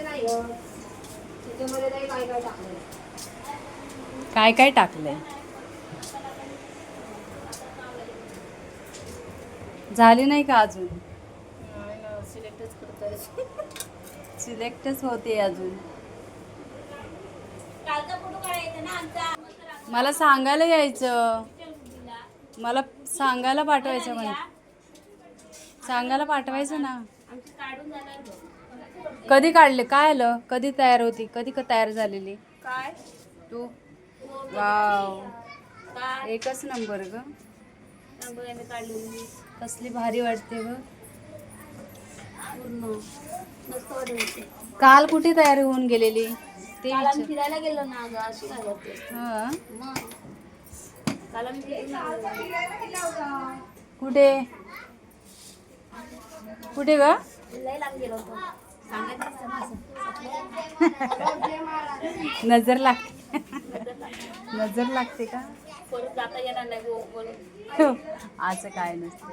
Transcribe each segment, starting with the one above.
माहिती नाही ग? त्याच्यामध्ये नाही काय काय टाकलेलं काय काय टाकलंय? झाली नाही का अजून? सिलेक्टच करतोय सिलेक्टच होते अजून. कालचा फोटो काढायचा ना आमचा. मला सांगायला यायचं. मला सांगायला पाठवायचं म्हणे सांगायला पाठवायचं ना. कधी काढले? काय आलं? कधी तयार होती? कधी क तयार झालेली? काय? तू? वाव. एकच नंबर ग. कसली भारी वाटते ग. काल कुठे तयार होऊन गेलेली? ते फिरायला गेलो ना अशी काल. कुठे? कुठे ग? नजर लागते नजर लागते का? हो. असं काय नसतं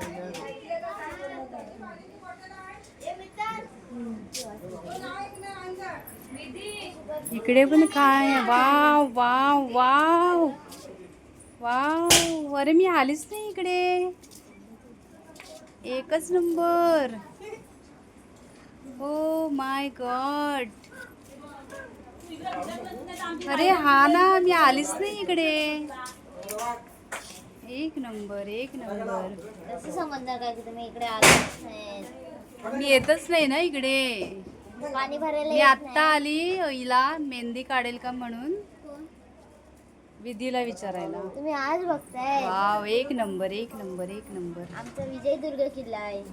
इकडे पण काय? Wow wow wow. वाव. अरे मी आलीच नाही इकडे. एकच नंबर. ओ माय गॉड अरे हा ना मी आलीच नाही इकडे. एक नंबर एक नंबर. कसं समजणार काय की तुम्ही इकडे आलोच नाही मी येतच नाही ना इकडे. पाणी भरायला मी येत आत्ता आली हिला मेहंदी काढेल का म्हणून? विधीला विचारायला. तुम्ही आज बघताय. वाव एक नंबर एक नंबर एक नंबर. आमचा विजयदुर्ग किल्ला आहे.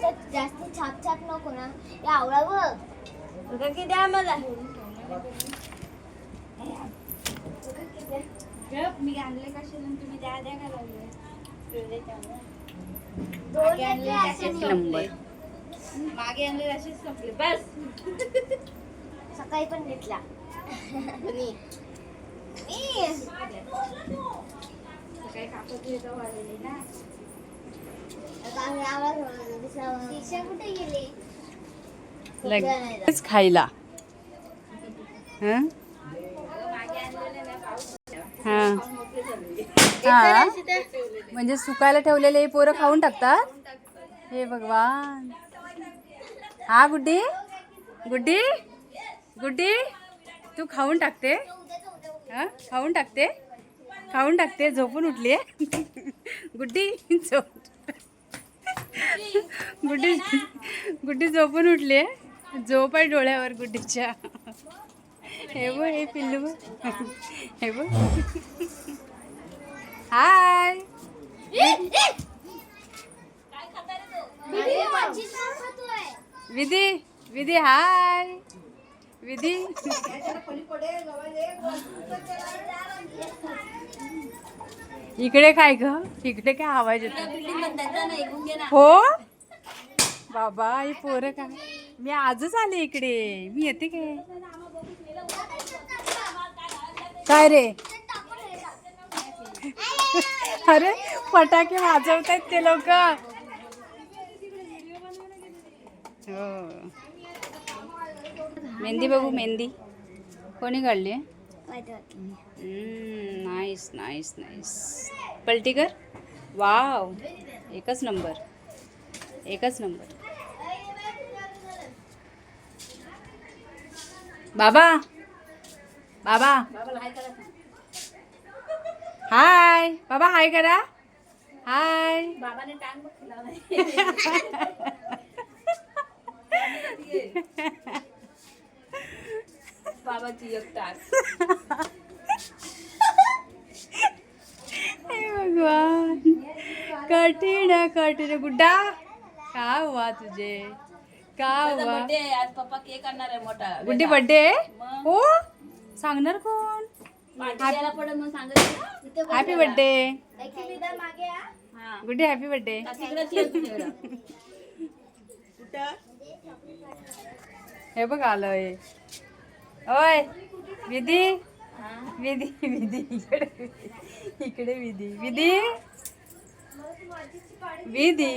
नुसतं जास्त छाप छाप नको ना. या आवळा बघ. किती आहे मला मी आणले कशाला तुम्ही द्या द्या का लागले नंबर मागे आणले असेच संपले. बस. सकाळी पण घेतला सकाळी कापत घेतो ना. लगेच खायला. हा? हा. म्हणजे सुकायला ठेवलेले हे पोरं खाऊन टाकतात? हे भगवान. हा गुड्डी? गुड्डी? गुड्डी? तू खाऊन टाकते? हा? खाऊन टाकते? खाऊन टाकते? झोपून उठली गुड्डी झोप. गुड्डी गुड्डी झोपून उठली झोप आहे डोळ्यावर गुड्डीच्या. हे बघ हे पिल्लू हे बघ. हाय. विधी विधी हाय. विधी. इकडे काय ग? इकडे काय आवाज येतो हो? बाबा हे पोरं काय? मी आजच आले इकडे. मी येते काय काय रे? अरे फटाके वाजवतायत ते लोक. हो. मेहंदी बघू मेहंदी. कोणी काढली? नाईस नाईस नाईस पलटी कर वाव एकच नंबर एकच नंबर बाबा. बाबा. हाय बाबा हाय करा. हाय बाबाने टांग बाबाची एक हे भगवान. कठीण कठीण गुड्डा का हुआ तुझे? का हुआ? बर्थडे आज पप्पा केक आणणार आहे मोठा. गुड्डी बर्थडे? हो. सांगणार कोण? पार्टी द्यायला पडेल मग सांगत हॅपी बर्थडे मागे गुड्डी हॅपी बर्थडे हे बघ आलंय. ओय विधी. विधी विधी. इकडे इकडे विधी. विधी. विधी.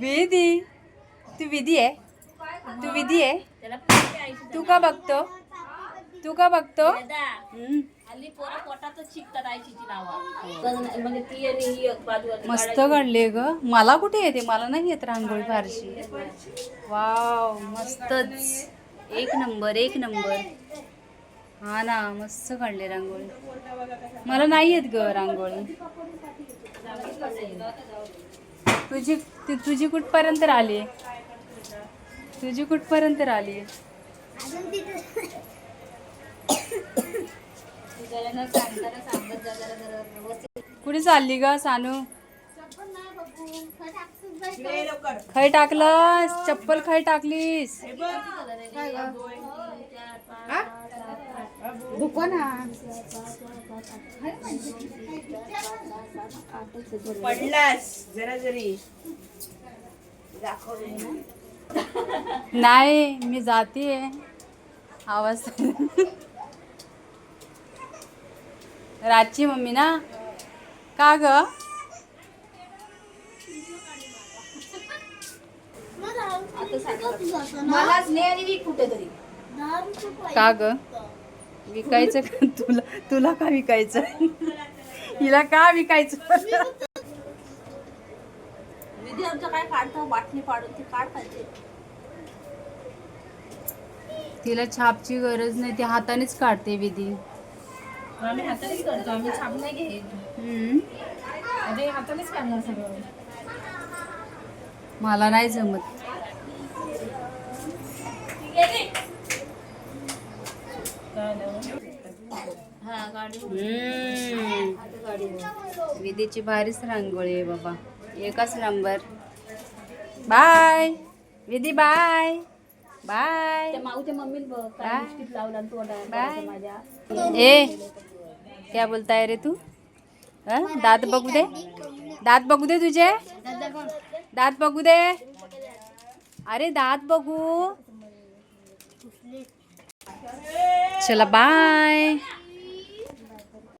विधी. तू विधी आहे. तू विधी आहे. तू का बघतो? तू का बघतो? म्हणजे मस्त काढले ग. मला कुठे येते? मला नाही येत रांगोळी फारशी. वाव मस्तच. एक नंबर एक नंबर. हा ना मस्त काढले रांगोळी. मला नाही येत ग रांगोळी. तुझी ती तुझी कुठपर्यंत आली तुझी कुठपर्यंत आली कुठे चालली ग सानू चप्पल नाही बघू खरं टाकतोच बस. खय टाकलंस? चप्पल खय टाकलीस? पडलास जरा जरी. नाही मी जाते आवाज. रातची मम्मी ना? का ग? मलाच ने आणि कुठेतरी. का ग? विकायचं का? तुला तुला का विकायचं? हिला का विकायचं? विधी आमचं काय काढतो? वाटणी पाडून ते काढतात तिला छापची गरज नाही ती हातानेच काढते विधी. आम्ही हातानेच करतो आम्ही छाप नाही घेत. हम्म. हातानेच काढणार सगळं. मला नाही जमत. हा. विधीची भारीच रांगोळी आहे बाबा. एकच number bye Vidhi bye bye माऊच्या मम्मीने बघ काय बाय. लिपस्टिक लावला आणि तोंडाला बाय. माझ्या. ए क्या बोलताय रे तू? हं? दात बघू दे. दात बघू दे तुझे. दात बघू दे. अरे दात बघू. चला बाय